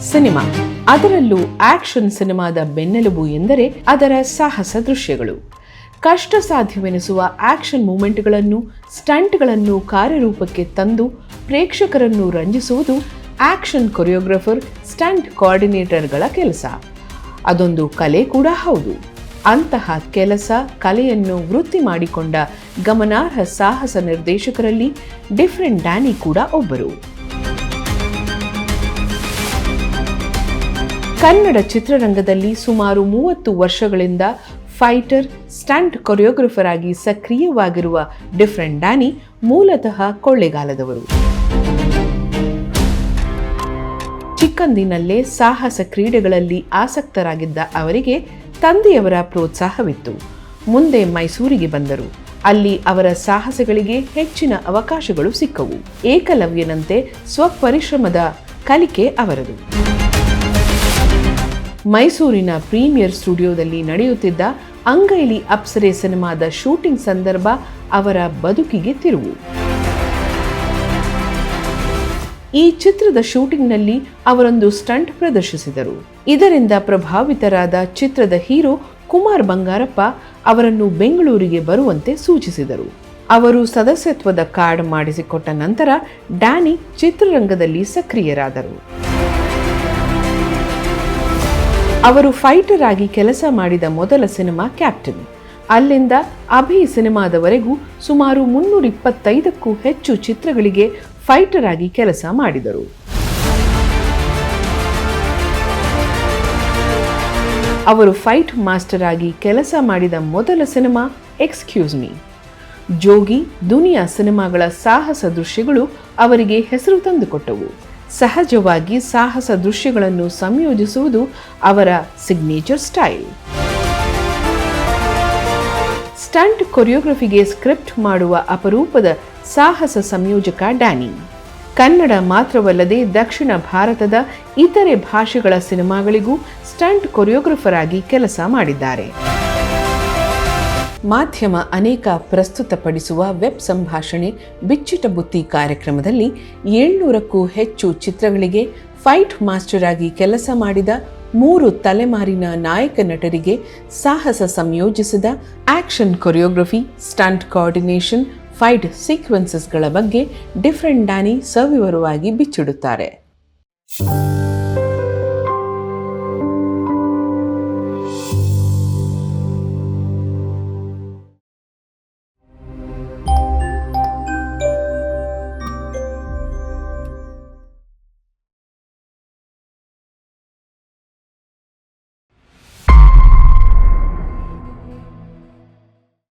Cinema. ಅದರಲ್ಲೂ action ಸಿನಿಮಾದ ಬೆನ್ನೆಲುಬು ಎಂದರೆ ಅದರ ಸಾಹಸ ದೃಶ್ಯಗಳು. ಕಷ್ಟ ಸಾಧ್ಯವೆನಿಸುವ ಆಕ್ಷನ್ ಮೂಮೆಂಟ್ಗಳನ್ನು, ಸ್ಟಂಟ್ಗಳನ್ನು ಕಾರ್ಯರೂಪಕ್ಕೆ ತಂದು ಪ್ರೇಕ್ಷಕರನ್ನು ರಂಜಿಸುವುದು ಆಕ್ಷನ್ ಕೊರಿಯೋಗ್ರಫರ್, ಸ್ಟಂಟ್ ಕೋಆರ್ಡಿನೇಟರ್ಗಳ ಕೆಲಸ. ಅದೊಂದು ಕಲೆ ಕೂಡ ಹೌದು. ಅಂತಹ ಕೆಲಸ, ಕಲೆಯನ್ನು ವೃತ್ತಿ ಮಾಡಿಕೊಂಡ ಗಮನಾರ್ಹ ಸಾಹಸ ನಿರ್ದೇಶಕರಲ್ಲಿ ಡಿಫ್ರೆಂಟ್ ಡ್ಯಾನಿ ಕೂಡ ಒಬ್ಬರು. ಕನ್ನಡ ಚಿತ್ರರಂಗದಲ್ಲಿ ಸುಮಾರು ಮೂವತ್ತು ವರ್ಷಗಳಿಂದ ಫೈಟರ್, ಸ್ಟಂಟ್ ಕೊರಿಯೋಗ್ರಫರ್ ಆಗಿ ಸಕ್ರಿಯವಾಗಿರುವ ಡಿಫ್ರೆಂಟ್ ಡ್ಯಾನಿ ಮೂಲತಃ ಕೊಳ್ಳೆಗಾಲದವರು. ಚಿಕ್ಕಂದಿನಲ್ಲೇ ಸಾಹಸ ಕ್ರೀಡೆಗಳಲ್ಲಿ ಆಸಕ್ತರಾಗಿದ್ದ ಅವರಿಗೆ ತಂದೆಯವರ ಪ್ರೋತ್ಸಾಹವಿತ್ತು. ಮುಂದೆ ಮೈಸೂರಿಗೆ ಬಂದರು. ಅಲ್ಲಿ ಅವರ ಸಾಹಸಗಳಿಗೆ ಹೆಚ್ಚಿನ ಅವಕಾಶಗಳು ಸಿಕ್ಕವು. ಏಕಲವ್ಯನಂತೆ ಸ್ವಪರಿಶ್ರಮದ ಕಲಿಕೆ ಅವರದು. ಮೈಸೂರಿನ ಪ್ರೀಮಿಯರ್ ಸ್ಟುಡಿಯೋದಲ್ಲಿ ನಡೆಯುತ್ತಿದ್ದ ಅಂಗೈಲಿ ಅಪ್ಸರೆ ಸಿನಿಮಾದ ಶೂಟಿಂಗ್ ಸಂದರ್ಭ ಅವರ ಬದುಕಿಗೆ ತಿರುವು. ಈ ಚಿತ್ರದ ಶೂಟಿಂಗ್ನಲ್ಲಿ ಅವರೊಂದು ಸ್ಟಂಟ್ ಪ್ರದರ್ಶಿಸಿದರು. ಇದರಿಂದ ಪ್ರಭಾವಿತರಾದ ಚಿತ್ರದ ಹೀರೋ ಕುಮಾರ್ ಬಂಗಾರಪ್ಪ ಅವರನ್ನು ಬೆಂಗಳೂರಿಗೆ ಬರುವಂತೆ ಸೂಚಿಸಿದರು. ಅವರು ಸದಸ್ಯತ್ವದ ಕಾರ್ಡ್ ಮಾಡಿಸಿಕೊಟ್ಟ ನಂತರ ಡ್ಯಾನಿ ಚಿತ್ರರಂಗದಲ್ಲಿ ಸಕ್ರಿಯರಾದರು. ಅವರು ಫೈಟರ್ ಆಗಿ ಕೆಲಸ ಮಾಡಿದ ಮೊದಲ ಸಿನಿಮಾ ಕ್ಯಾಪ್ಟನ್. ಅಲ್ಲಿಂದ ಅಭಿ ಸಿನಿಮಾದವರೆಗೂ ಸುಮಾರು ಮುನ್ನೂರ ಇಪ್ಪತ್ತೈದಕ್ಕೂ ಹೆಚ್ಚು ಚಿತ್ರಗಳಿಗೆ ಫೈಟರ್ ಆಗಿ ಕೆಲಸ ಮಾಡಿದರು. ಅವರು ಫೈಟ್ ಮಾಸ್ಟರ್ ಆಗಿ ಕೆಲಸ ಮಾಡಿದ ಮೊದಲ cinema excuse me Jogi, Duniya ಸಿನಿಮಾಗಳ ಸಾಹಸ ದೃಶ್ಯಗಳು ಅವರಿಗೆ ಹೆಸರು ತಂದುಕೊಟ್ಟವು. ಸಹಜವಾಗಿ ಸಾಹಸ ದೃಶ್ಯಗಳನ್ನು ಸಂಯೋಜಿಸುವುದು ಅವರ ಸಿಗ್ನೇಚರ್ ಸ್ಟೈಲ್ ಸ್ಟಂಟ್ ಕೊರಿಯೋಗ್ರಫಿಗೆ ಸ್ಕ್ರಿಪ್ಟ್ ಮಾಡುವ ಅಪರೂಪದ ಸಾಹಸ ಸಂಯೋಜಕ ಡ್ಯಾನಿ ಕನ್ನಡ ಮಾತ್ರವಲ್ಲದೆ ದಕ್ಷಿಣ ಭಾರತದ ಇತರೆ ಭಾಷೆಗಳ ಸಿನಿಮಾಗಳಿಗೂ ಸ್ಟಂಟ್ ಕೊರಿಯೋಗ್ರಫರ್ ಆಗಿ ಕೆಲಸ ಮಾಡಿದ್ದಾರೆ. ಮಾಧ್ಯಮ ಅನೇಕ ಪ್ರಸ್ತುತಪಡಿಸುವ ವೆಬ್ ಸಂಭಾಷಣೆ ಬಿಚ್ಚಿಟ ಬುತ್ತಿ ಕಾರ್ಯಕ್ರಮದಲ್ಲಿ ಏಳ್ನೂರಕ್ಕೂ ಹೆಚ್ಚು ಚಿತ್ರಗಳಿಗೆ ಫೈಟ್ ಮಾಸ್ಟರ್ ಆಗಿ ಕೆಲಸ ಮಾಡಿದ ಮೂರು ತಲೆಮಾರಿನ ನಾಯಕ ನಟರಿಗೆ ಸಾಹಸ ಸಂಯೋಜಿಸಿದ action choreography, stunt coordination, fight ಸೀಕ್ವೆನ್ಸಸ್ಗಳ ಬಗ್ಗೆ ಡಿಫ್ರೆಂಟ್ ಡ್ಯಾನಿ ಸವಿವರವಾಗಿ ಬಿಚ್ಚಿಡುತ್ತಾರೆ.